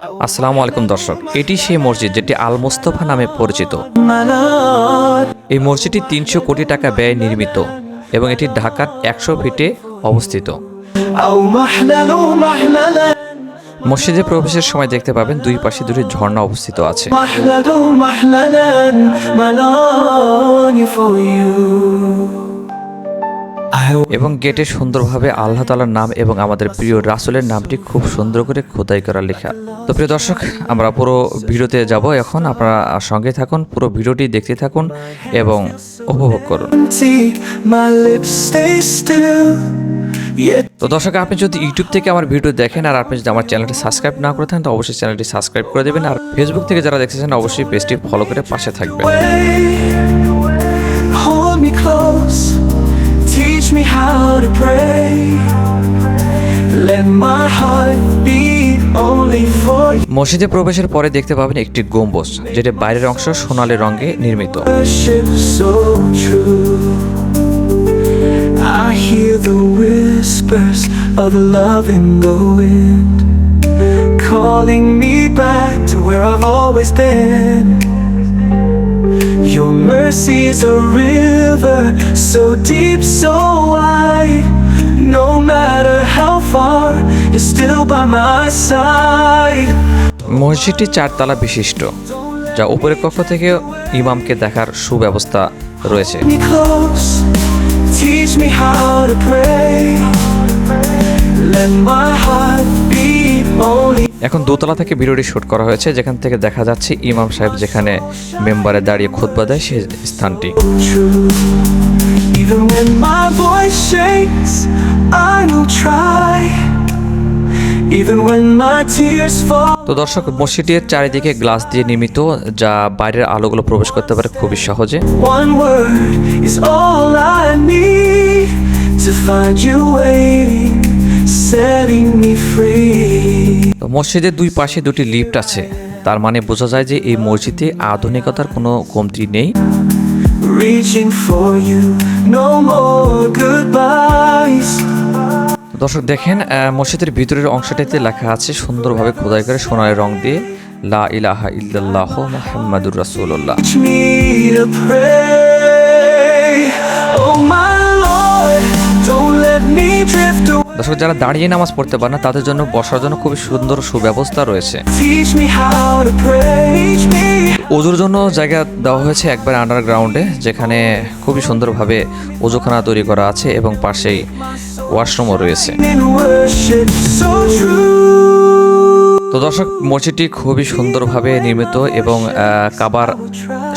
আসসালামু আলাইকুম দর্শক, এটি সেই মসজিদ যেটি আল মোস্তফা নামে পরিচিত। এই মসজিদটি তিনশো কোটি টাকা ব্যয়ে নির্মিত এবং এটি ঢাকার একশো ফিটে অবস্থিত। মসজিদে প্রবেশের সময় দেখতে পাবেন দুই পাশে দুটি ঝর্ণা অবস্থিত আছে। মাহলাদু মাহলাদান মালানি ফর ইউ এবং গেটে সুন্দরভাবে আল্লাহ তালার নাম এবং আমাদের প্রিয় রাসুলের নামটি খুব সুন্দর করে খোদাই করা লেখা। তো প্রিয় দর্শক, আমরা পুরো ভিডিওতে যাব এখন। আপনারা সঙ্গে থাকুন, পুরো ভিডিওটি দেখতে থাকুন এবং উপভোগ করুন। তো দর্শক, আপনি যদি ইউটিউব থেকে আমার ভিডিও দেখেন আর আপনি যদি আমার চ্যানেলটি সাবস্ক্রাইব না করে থাকেন, তো অবশ্যই চ্যানেলটি সাবস্ক্রাইব করে দেবেন। আর ফেসবুক থেকে যারা দেখতেছেন, অবশ্যই পেজটি ফলো করে পাশে থাকবেন। মসজিদে প্রবেশের পরে দেখতে পাবেন একটি গম্বুজ যেটি বাইরের অংশ সোনালী রঙে নির্মিত. I hear the whispers of love in the wind, calling me back to where I've always been. Your mercy is a river so deep, so wide. No matter মসজিদটি চারতলা বিশিষ্ট যা উপরের কক্ষ থেকে ইমামকে দেখার সুব্যবস্থা রয়েছে। এখন দোতলা থেকে ভিডিওটি শুট করা হয়েছে যেখান থেকে দেখা যাচ্ছে ইমাম সাহেব যেখানে মেম্বারে দাঁড়িয়ে খুতবা দেয় সে স্থানটি। তো দর্শক মসজিদের চারিদিকে গ্লাস দিয়ে নির্মিত যা বাইরের আলোগুলো প্রবেশ করতে পারে খুবই সহজে। মসজিদের দুই পাশে দুটি লিফট আছে। তার মানে বোঝা যায় যে এই মসজিদে আধুনিকতার কোনো কমতি নেই। Reaching for you, no more goodbyes. দর্শক, দেখেন মসজিদের ভিতরের অংশটাতে লেখা আছে, সুন্দরভাবে খোদাই করে সোনার রং দিয়ে, লা ইলাহা ইল্লাল্লাহ মুহাম্মাদুর রাসূলুল্লাহ। দর্শক যারা দাঁড়িয়ে নামাজ পড়তে পারে না তাদের জন্য বসার জন্য খুবই সুন্দর সুব্যবস্থা রয়েছে। ওজুর জন্য জায়গা দেওয়া হয়েছে একবার আন্ডারগ্রাউন্ডে যেখানে খুবই সুন্দরভাবে ওজুখানা তৈরি করা আছে এবং পাশেই ওয়াশরুমও রয়েছে। দর্শক, মসজিদটি খুবই সুন্দরভাবে নির্মিত এবং কাবার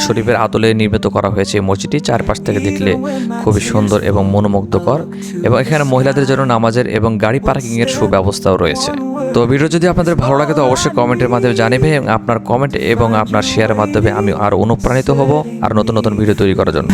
শরীফের আদলে নির্মিত করা হয়েছে মসজিদটি। চারপাশ থেকে দেখলে খুবই সুন্দর এবং মনোমুগ্ধকর এবং এখানে মহিলাদের জন্য নামাজের এবং গাড়ি পার্কিংয়ের সুব্যবস্থাও রয়েছে। তো ভিডিও যদি আপনাদের ভালো লাগে, তো অবশ্যই কমেন্টের মাধ্যমে জানাবে এবং আপনার কমেন্ট এবং আপনার শেয়ারের মাধ্যমে আমি আরও অনুপ্রাণিত হব আর নতুন নতুন ভিডিও তৈরি করার জন্য.